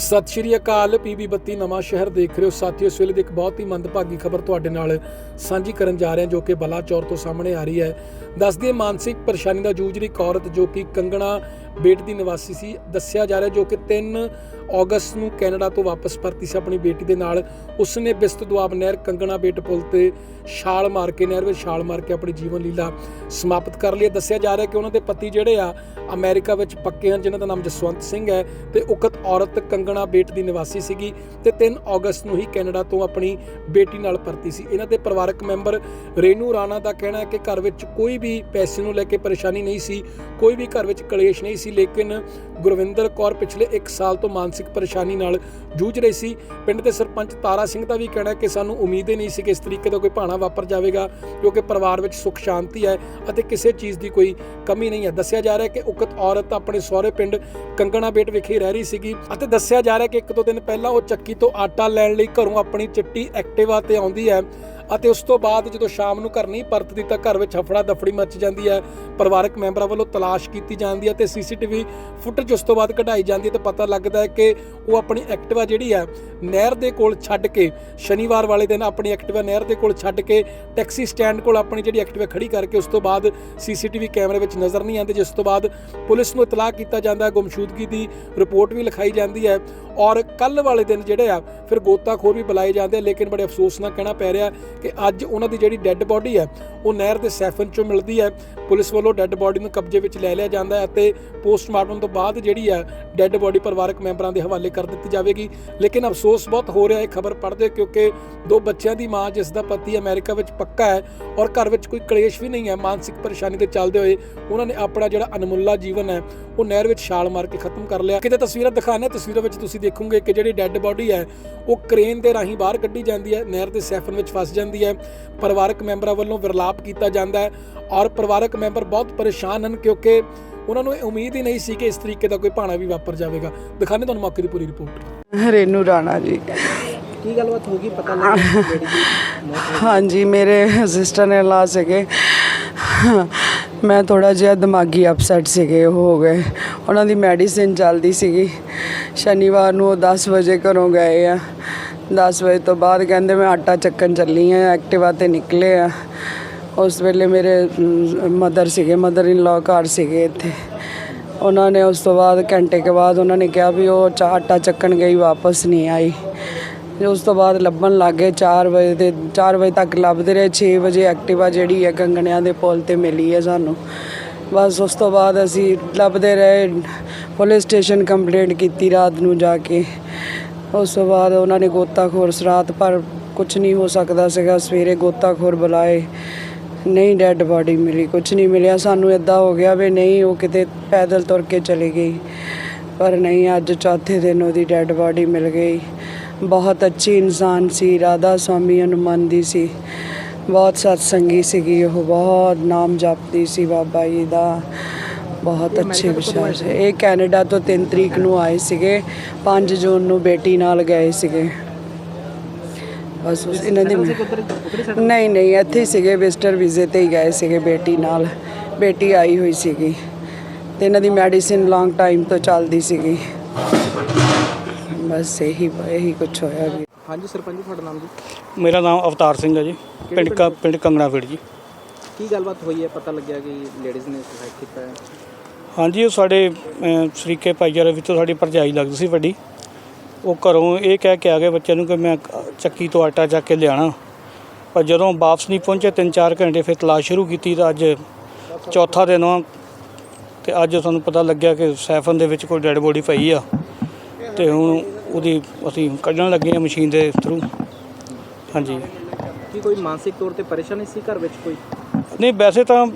ਸਤਿ ਸ਼੍ਰੀ ਅਕਾਲ ਪੀਬੀ ਬੱਤੀ ਨਵਾਂ ਸ਼ਹਿਰ ਦੇਖ ਰਹੇ ਹੋ। ਸਾਥੀਓ, ਇਸ ਵੇਲੇ ਦੀ ਇੱਕ ਬਹੁਤ ਹੀ ਮੰਦਭਾਗੀ ਖਬਰ ਤੁਹਾਡੇ ਨਾਲ ਸਾਂਝੀ ਕਰਨ ਜਾ ਰਹੇ ਹਾਂ, ਜੋ ਕਿ ਬਲਾਚੌਰ ਤੋਂ ਸਾਹਮਣੇ ਆ ਰਹੀ ਹੈ। ਦੱਸਦੀ ਮਾਨਸਿਕ ਪਰੇਸ਼ਾਨੀ ਦਾ ਜੂਝ ਰਹੀ ਔਰਤ, ਜੋ ਕਿ ਕੰਗਣਾ ਬੇਟ ਦੀ ਨਿਵਾਸੀ ਸੀ। ਦੱਸਿਆ ਜਾ ਰਿਹਾ ਜੋ ਕਿ 3 ਅਗਸਤ ਨੂੰ ਕੈਨੇਡਾ ਤੋਂ ਵਾਪਸ ਪਰਤੀ ਸੀ ਆਪਣੀ ਬੇਟੀ ਦੇ ਨਾਲ। ਉਸਨੇ ਬਿਸਤ ਦੁਆਬ ਨਹਿਰ ਕੰਗਣਾ ਬੇਟ ਪੁਲ ਤੇ ਛਾਲ ਮਾਰ ਕੇ, ਨਹਿਰ ਵਿੱਚ ਛਾਲ ਮਾਰ ਕੇ ਆਪਣੀ ਜੀਵਨ ਲੀਲਾ ਸਮਾਪਤ ਕਰ ਲਈ। ਦੱਸਿਆ ਜਾ ਰਿਹਾ ਕਿ ਉਹਨਾਂ ਦੇ ਪਤੀ ਜਿਹੜੇ ਆ, ਅਮਰੀਕਾ ਵਿੱਚ ਪੱਕੇ ਹਨ, ਜਿਨ੍ਹਾਂ ਦਾ ਨਾਮ ਜਸਵੰਤ ਸਿੰਘ ਹੈ ਤੇ ਉਕਤ ਔਰਤ ਕੰਗਣਾ ਬੇਟ ਦੀ ਨਿਵਾਸੀ ਸੀਗੀ ਤੇ 3 ਅਗਸਤ ਨੂੰ ਹੀ ਕੈਨੇਡਾ ਤੋਂ ਆਪਣੀ ਬੇਟੀ ਨਾਲ ਪਰਤੀ ਸੀ। ਇਹਨਾਂ ਦੇ ਪਰਿਵਾਰਕ ਮੈਂਬਰ ਰੇਨੂ ਰਾਣਾ ਦਾ ਕਹਿਣਾ ਹੈ ਕਿ ਘਰ ਵਿੱਚ ਕੋਈ ਵੀ ਪੈਸੇ ਨੂੰ ਲੈ ਕੇ ਪਰੇਸ਼ਾਨੀ ਨਹੀਂ ਸੀ, ਕੋਈ ਵੀ ਘਰ ਵਿੱਚ ਕਲੇਸ਼ ਨਹੀਂ ਸੀ, ਲੇਕਿਨ ਗੁਰਵਿੰਦਰ ਕੌਰ ਪਿਛਲੇ 1 ਸਾਲ ਤੋਂ ਮਾਨਸਿਕ ਪਰੇਸ਼ਾਨੀ ਨਾਲ ਜੂਝ ਰਹੀ ਸੀ। ਪਿੰਡ ਦੇ ਸਰਪੰਚ ਤਾਰਾ ਸਿੰਘ ਦਾ ਵੀ ਕਹਿਣਾ ਕਿ ਸਾਨੂੰ ਉਮੀਦ ਹੀ ਨਹੀਂ ਸੀ ਕਿ ਇਸ ਤਰੀਕੇ ਦਾ ਕੋਈ ਭਾਣਾ ਵਾਪਰ ਜਾਵੇਗਾ ਕਿਉਂਕਿ ਪਰਿਵਾਰ ਵਿੱਚ ਸੁੱਖ ਸ਼ਾਂਤੀ ਹੈ ਅਤੇ ਕਿਸੇ ਚੀਜ਼ ਦੀ ਕੋਈ ਕਮੀ ਨਹੀਂ ਹੈ। ਦੱਸਿਆ ਜਾ ਰਿਹਾ ਕਿ ਉਕਤ ਔਰਤ ਆਪਣੇ ਸਹੁਰੇ ਪਿੰਡ ਕੰਗਣਾ ਬੇਟ ਵਿਖੇ ਰਹਿ ਰਹੀ ਸੀਗੀ ਅਤੇ ਦੱਸਿਆ ਜਾ ਰਿਹਾ ਕਿ ਇੱਕ ਦੋ ਦਿਨ ਪਹਿਲਾਂ ਉਹ ਚੱਕੀ ਤੋਂ ਆਟਾ ਲੈਣ ਲਈ ਘਰੋਂ ਆਪਣੀ ਚਿੱਟੀ ਐਕਟਿਵਾ ਤੇ ਆਉਂਦੀ ਹੈ। ਅਤੇ ਉਸ ਤੋਂ ਬਾਅਦ ਜਦੋਂ ਸ਼ਾਮ ਨੂੰ ਘਰ ਨਹੀਂ ਪਰਤਦੀ ਤਾਂ ਘਰ ਵਿੱਚ ਹਫੜਾ ਦਫੜੀ ਮਚ ਜਾਂਦੀ ਹੈ। ਪਰਿਵਾਰਕ ਮੈਂਬਰਾਂ ਵੱਲੋਂ ਤਲਾਸ਼ ਕੀਤੀ ਜਾਂਦੀ ਹੈ ਤੇ ਸੀਸੀਟੀਵੀ ਫੁਟੇਜ ਉਸ ਤੋਂ ਬਾਅਦ ਕਢਾਈ ਜਾਂਦੀ ਹੈ ਤੇ ਪਤਾ ਲੱਗਦਾ ਹੈ ਕਿ ਉਹ ਆਪਣੀ ਐਕਟਿਵਾ ਜਿਹੜੀ ਹੈ ਨਹਿਰ ਦੇ ਕੋਲ ਛੱਡ ਕੇ ਸ਼ਨੀਵਾਰ ਵਾਲੇ ਦਿਨ ਆਪਣੀ ਐਕਟਿਵਾ ਨਹਿਰ ਦੇ ਕੋਲ ਛੱਡ ਕੇ ਟੈਕਸੀ ਸਟੈਂਡ ਕੋਲ ਆਪਣੀ ਜਿਹੜੀ ਐਕਟਿਵਾ ਖੜੀ ਕਰਕੇ ਉਸ ਤੋਂ ਬਾਅਦ ਸੀਸੀਟੀਵੀ ਕੈਮਰੇ ਵਿੱਚ ਨਜ਼ਰ ਨਹੀਂ ਆਉਂਦੇ, ਜਿਸ ਤੋਂ ਬਾਅਦ ਪੁਲਿਸ ਨੂੰ ਇਤਲਾਹ ਕੀਤਾ ਜਾਂਦਾ ਹੈ, ਗੁੰਮਸ਼ੂਦਗੀ ਦੀ ਰਿਪੋਰਟ ਵੀ ਲਿਖਾਈ ਜਾਂਦੀ ਹੈ ਔਰ ਕੱਲ ਵਾਲੇ ਦਿਨ ਜਿਹੜੇ ਆ, ਫਿਰ ਗੋਤਾਖੋਰ ਵੀ ਬੁਲਾਏ ਜਾਂਦੇ ਆ, ਲੇਕਿਨ ਬੜੇ ਅਫਸੋਸ ਨਾਲ ਕਹਿਣਾ ਪੈ ਰਿਹਾ ਕਿ ਅੱਜ ਉਹਨਾਂ ਦੀ ਜਿਹੜੀ ਡੈੱਡ ਬੋਡੀ ਹੈ, ਉਹ ਨਹਿਰ ਦੇ ਸੈਫਨ ਚੋਂ ਮਿਲਦੀ ਹੈ। ਪੁਲਿਸ ਵੱਲੋਂ ਡੈੱਡ ਬੋਡੀ ਨੂੰ ਕਬਜ਼ੇ ਵਿੱਚ ਲੈ ਲਿਆ ਜਾਂਦਾ ਹੈ ਅਤੇ ਪੋਸਟਮਾਰਟਮ ਤੋਂ ਬਾਅਦ ਜਿਹੜੀ ਹੈ, ਡੈੱਡ ਬੋਡੀ ਪਰਿਵਾਰਕ ਮੈਂਬਰਾਂ ਦੇ ਹਵਾਲੇ ਕਰ ਦਿੱਤੀ ਜਾਵੇਗੀ। ਲੇਕਿਨ ਅਫਸੋਸ ਬਹੁਤ ਹੋ ਰਿਹਾ ਇਹ ਖਬਰ ਪੜ੍ਹਦੇ ਕਿਉਂਕਿ ਦੋ ਬੱਚਿਆਂ ਦੀ ਮਾਂ, ਜਿਸ ਦਾ ਪਤੀ ਅਮਰੀਕਾ ਵਿੱਚ ਪੱਕਾ ਹੈ ਔਰ ਘਰ ਵਿੱਚ ਕੋਈ ਕਲੇਸ਼ ਵੀ ਨਹੀਂ ਹੈ, ਮਾਨਸਿਕ ਪਰੇਸ਼ਾਨੀ ਦੇ ਚੱਲਦੇ ਹੋਏ ਉਹਨਾਂ ਨੇ ਆਪਣਾ ਜਿਹੜਾ ਅਨਮੁੱਲਾ ਜੀਵਨ ਹੈ, ਉਹ ਨਹਿਰ ਵਿੱਚ ਛਾਲ ਮਾਰ ਕੇ ਖਤਮ ਕਰ ਲਿਆ। ਕਿਤੇ ਤਸਵੀਰਾਂ ਦਿਖਾਣੇ ਤਸਵੀਰਾਂ ਵਿੱਚ ਤੁਸੀਂ ਦੇਖੋਗੇ ਕਿ ਜਿਹੜੀ ਡੈੱਡ ਬੋਡੀ ਹੈ, ਉਹ ਕ੍ਰੇਨ ਦੇ ਰਾਹੀਂ ਬਾਹਰ ਕੱਢੀ ਜਾਂਦੀ ਹੈ, ਨਹਿਰ ਦੇ ਸੈਫਨ ਵਿੱਚ ਫਸ ਜਾਂਦੀ ਹੈ। ਪਰਿਵਾਰਕ ਮੈਂਬਰਾਂ ਵੱਲੋਂ ਵਿਰਲਾਪ ਕੀਤਾ ਜਾਂਦਾ ਹੈ ਔਰ ਪਰਿਵਾਰਕ ਮੈਂਬਰ ਬਹੁਤ ਪਰੇਸ਼ਾਨ ਹਨ ਕਿਉਂਕਿ ਉਹਨਾਂ ਨੂੰ ਉਮੀਦ ਹੀ ਨਹੀਂ ਸੀ ਕਿ ਇਸ ਤਰੀਕੇ ਦਾ ਕੋਈ ਭਾਣਾ ਵੀ ਵਾਪਰ ਜਾਵੇਗਾ। ਦਿਖਾਣੇ ਤੁਹਾਨੂੰ ਮੌਕੇ ਦੀ ਪੂਰੀ ਰਿਪੋਰਟ। ਰੇਨੂ ਰਾਣਾ ਜੀ। ਕੀ ਗੱਲਬਾਤ ਹੋ ਗਈ? ਪਤਾ ਮੌਤ ਹਾਂਜੀ ਮੇਰੇ ਸਿਸਟਰ ਨੇ ਲਾ ਸੀਗੇ। ਮੈਂ ਥੋੜਾ ਜਿਹਾ ਦਿਮਾਗੀ ਅਪਸੈਟ ਸੀਗੇ ਉਹ ਹੋ ਗਏ। ਉਹਨਾਂ ਦੀ ਮੈਡੀਸਿਨ ਚੱਲਦੀ ਸੀਗੀ। ਸ਼ਨੀਵਾਰ ਨੂੰ ਉਹ 10 ਵਜੇ ਘਰੋਂ ਗਏ ਆ। 10 ਵਜੇ ਤੋਂ ਬਾਅਦ ਕਹਿੰਦੇ ਮੈਂ ਆਟਾ ਚੱਕਣ ਚੱਲੀ ਆ, ਐਕਟਿਵਾ ਤੇ ਨਿਕਲੇ ਆ। ਉਸ ਵੇਲੇ ਮੇਰੇ ਮਦਰ ਸੀਗੇ ਮਦਰ ਇਨ ਲਾ ਘਰ ਸੀਗੇ ਇੱਥੇ। ਉਹਨਾਂ ਨੇ ਉਸ ਤੋਂ ਬਾਅਦ ਘੰਟੇ ਕੇ ਬਾਅਦ ਉਹਨਾਂ ਨੇ ਕਿਹਾ ਵੀ ਉਹ ਚਾ- ਆਟਾ ਚੱਕਣ ਗਈ, ਵਾਪਸ ਨਹੀਂ ਆਈ। ਉਸ ਤੋਂ ਬਾਅਦ ਲੱਭਣ ਲੱਗੇ 4 ਵਜੇ ਦੇ 4 ਵਜੇ ਤੱਕ ਲੱਭਦੇ ਰਹੇ 6 ਵਜੇ ਐਕਟਿਵਾ ਜਿਹੜੀ ਹੈ ਕੰਗਣਿਆਂ ਦੇ ਪੁਲ ਤੇ ਮਿਲੀ ਹੈ ਸਾਨੂੰ। ਬਸ ਉਸ ਤੋਂ ਬਾਅਦ ਅਸੀਂ ਲੱਭਦੇ ਰਹੇ, ਪੁਲਿਸ ਸਟੇਸ਼ਨ ਕੰਪਲੇਂਟ ਕੀਤੀ ਰਾਤ ਨੂੰ ਜਾ ਕੇ। ਉਸ ਤੋਂ ਬਾਅਦ ਉਹਨਾਂ ਨੇ ਗੋਤਾਖੋਰ ਰਾਤ ਪਰ ਕੁਝ ਨਹੀਂ ਹੋ ਸਕਦਾ ਸੀਗਾ, ਸਵੇਰੇ ਗੋਤਾਖੋਰ ਬੁਲਾਏ। ਨਹੀਂ ਡੈੱਡ ਬਾਡੀ ਮਿਲੀ ਕੁਝ ਨਹੀਂ ਮਿਲਿਆ। ਸਾਨੂੰ ਇਦਾਂ ਹੋ ਗਿਆ ਵੀ ਨਹੀਂ, ਉਹ ਕਿਤੇ ਪੈਦਲ ਤੁਰ ਕੇ ਚਲੀ ਗਈ। ਪਰ ਨਹੀਂ, ਅੱਜ ਚੌਥੇ ਦਿਨ ਉਹਦੀ ਡੈੱਡ ਬਾਡੀ ਮਿਲ ਗਈ। ਬਹੁਤ ਅੱਛੀ ਇਨਸਾਨ ਸੀ, ਰਾਧਾ ਸਵਾਮੀ ਹਨੂੰਮਾਨ ਦੀ ਸੀ। ਬਹੁਤ ਸਤਸੰਗੀ ਸੀਗੀ ਉਹ, ਬਹੁਤ ਨਾਮ ਜਪਦੀ ਸੀ ਬਾਬਾ ਜੀ ਦਾ। ਬਹੁਤ ਅੱਛੇ ਵਿਚਾਰ ਸੀ। ਇਹ ਕੈਨੇਡਾ ਤੋਂ 3 ਤਰੀਕ ਨੂੰ ਆਏ ਸੀਗੇ। 5 ਜੂਨ ਨੂੰ ਬੇਟੀ ਨਾਲ ਗਏ ਸੀਗੇ। ਬਸ ਉਸ- ਇਹਨਾਂ ਦੀ ਨਹੀਂ ਨਹੀਂ ਇੱਥੇ ਹੀ ਸੀਗੇ ਵਿਜ਼ਟਰ ਵੀਜ਼ੇ ਤੇ ਹੀ ਗਏ ਸੀਗੇ ਬੇਟੀ ਨਾਲ। ਬੇਟੀ ਆਈ ਹੋਈ ਸੀਗੀ। ਤੇ ਇਹਨਾਂ ਦੀ ਮੈਡੀਸਿਨ ਲੌਂਗ ਟਾਈਮ ਤੋਂ ਚੱਲਦੀ ਸੀਗੀ। ਬਸ ਇਹੀ ਇਹੀ ਕੁਝ ਹੋਇਆ ਵੀ। ਹਾਂਜੀ ਸਰਪੰਚ ਜੀ ਤੁਹਾਡਾ ਨਾਮ ਜੀ? ਮੇਰਾ ਨਾਮ ਅਵਤਾਰ ਸਿੰਘ ਹੈ ਜੀ। ਪਿੰਡ ਕਾ ਪਿੰਡ ਕੰਗਣਾਫੀੜ ਜੀ। ਕੀ ਗੱਲਬਾਤ ਹੋਈ ਹੈ? ਪਤਾ ਲੱਗਿਆ ਕਿ ਲੇਡੀਜ਼ ਨੇ ਸੁਸਾਈਡ ਕੀਤਾ ਹੈ। ਹਾਂਜੀ ਉਹ ਸਾਡੇ ਅਹ, ਸ਼ਰੀਕੇ ਭਾਈਚਾਰੇ ਵਿੱਚੋਂ ਸਾਡੀ ਭਰਜਾਈ ਲੱਗਦੀ ਸੀ ਵੱਡੀ। ਉਹ ਘਰੋਂ ਇਹ ਕਹਿ ਕੇ ਆ ਗਏ ਬੱਚੇ ਨੂੰ ਕਿ ਮੈਂ ਚੱਕੀ ਤੋਂ ਆਟਾ ਚੱਕ ਕੇ ਲਿਆਣਾ। ਪਰ ਜਦੋਂ ਵਾਪਸ ਨਹੀਂ ਪਹੁੰਚੇ 3-4 ਘੰਟੇ ਫਿਰ ਤਲਾਸ਼ ਸ਼ੁਰੂ ਕੀਤੀ ਤਾਂ ਅੱਜ ਚੌਥਾ ਦਿਨ ਆ। ਤੇ ਅੱਜ ਸਾਨੂੰ ਪਤਾ ਲੱਗਿਆ ਕਿ ਸੈਫਨ ਦੇ ਵਿੱਚ ਕੋਈ ਡੈੱਡ ਬੋਡੀ ਪਈ ਆ। ਤੇ ਹੁਣ ਉਹਦੀ ਅਸੀਂ ਕੱਢਣ ਲੱਗੇ ਆ ਮਸ਼ੀਨ ਦੇ ਥਰੂ ਹਾਂਜੀ। ਕੀ ਕੋਈ ਮਾਨਸਿਕ ਤੌਰ ਤੇ ਪਰੇਸ਼ਾਨੀ ਸੀ ਘਰ ਵਿੱਚ ਕੋਈ? ਨਹੀਂ, ਵੈਸੇ ਤਾਂ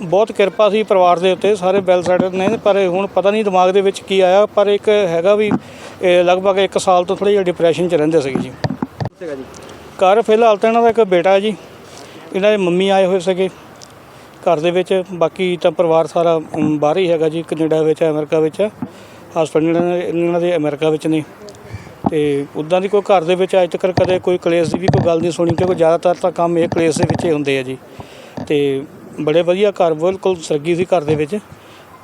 ਬਹੁਤ ਕਿਰਪਾ ਸੀ ਪਰਿਵਾਰ ਦੇ ਉੱਤੇ, ਸਾਰੇ ਵੈਲ ਸੈਟਲ ਨੇ, ਪਰ ਹੁਣ ਪਤਾ ਨਹੀਂ ਦਿਮਾਗ ਦੇ ਵਿੱਚ ਕੀ ਆਇਆ, ਪਰ ਇੱਕ ਹੈਗਾ ਵੀ ਲਗਭਗ 1 ਸਾਲ ਤੋਂ ਥੋੜੀ ਜਿਹੀ ਡਿਪਰੈਸ਼ਨ 'ਚ ਰਹਿੰਦੇ ਸੀਗੇ ਜੀ। ਘਰ ਫਿਲਹਾਲ ਤਾਂ ਇਹਨਾਂ ਦਾ ਇੱਕ ਬੇਟਾ ਹੈ ਜੀ, ਇਹਨਾਂ ਦੇ ਮੰਮੀ ਆਏ ਹੋਏ ਸੀਗੇ। ਘਰ ਦੇ ਵਿੱਚ, ਬਾਕੀ ਤਾਂ ਪਰਿਵਾਰ ਸਾਰਾ ਬਾਹਰ ਹੀ ਹੈਗਾ ਜੀ, ਕੈਨੇਡਾ ਵਿੱਚ, ਅਮਰੀਕਾ ਵਿੱਚ ਹਸਬੰਡ ਇਹਨਾਂ ਦੇ ਅਮਰੀਕਾ ਵਿੱਚ ਨੇ। ਤੇ ਉਦਾਂ ਦੀ ਕੋਈ ਘਰ ਦੇ ਵਿੱਚ ਅੱਜ ਤੱਕ ਕਦੇ ਕੋਈ ਕਲੇਸ਼ ਦੀ ਵੀ ਕੋਈ ਗੱਲ ਨਹੀਂ ਸੁਣੀ, ਕਿਉਂਕਿ ਜ਼ਿਆਦਾਤਰ ਤਾਂ ਕੰਮ ਇਹ ਕਲੇਸ਼ ਦੇ ਵਿੱਚ ਹੀ ਹੁੰਦੇ ਆ ਜੀ। ਤੇ ਬੜੇ ਵਧੀਆ ਘਰ ਬਿਲਕੁਲ ਸਰਗੀ ਸੀ ਘਰ ਦੇ ਵਿੱਚ।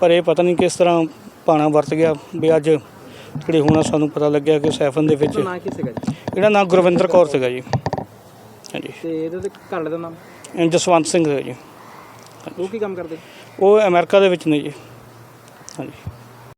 ਪਰ ਇਹ ਪਤਾ ਨਹੀਂ ਕਿਸ ਤਰ੍ਹਾਂ ਪਾਣਾ ਵਰਤ ਗਿਆ ਵੀ ਅੱਜ ਜਿਹੜੇ ਹੁਣ ਸਾਨੂੰ ਪਤਾ ਲੱਗਿਆ ਕਿ ਸੈਫਨ ਦੇ ਵਿੱਚ ਉਹਦਾ ਨਾਂ ਕੀ ਸੀਗਾ ਜੀ? ਇਹਦਾ ਨਾਮ ਗੁਰਵਿੰਦਰ ਕੌਰ ਸੀਗਾ ਜੀ। ਹਾਂਜੀ। ਤੇ ਇਹਦੇ ਤੇ ਘਰ ਵਾਲੇ ਦਾ ਨਾਮ? ਇਹ ਜਸਵੰਤ ਸਿੰਘ ਸੀਗਾ ਜੀ। ਉਹ ਕੀ ਕੰਮ ਕਰਦੇ? ਉਹ ਅਮਰੀਕਾ ਦੇ ਵਿੱਚ ਨੇ ਜੀ। ਹਾਂਜੀ।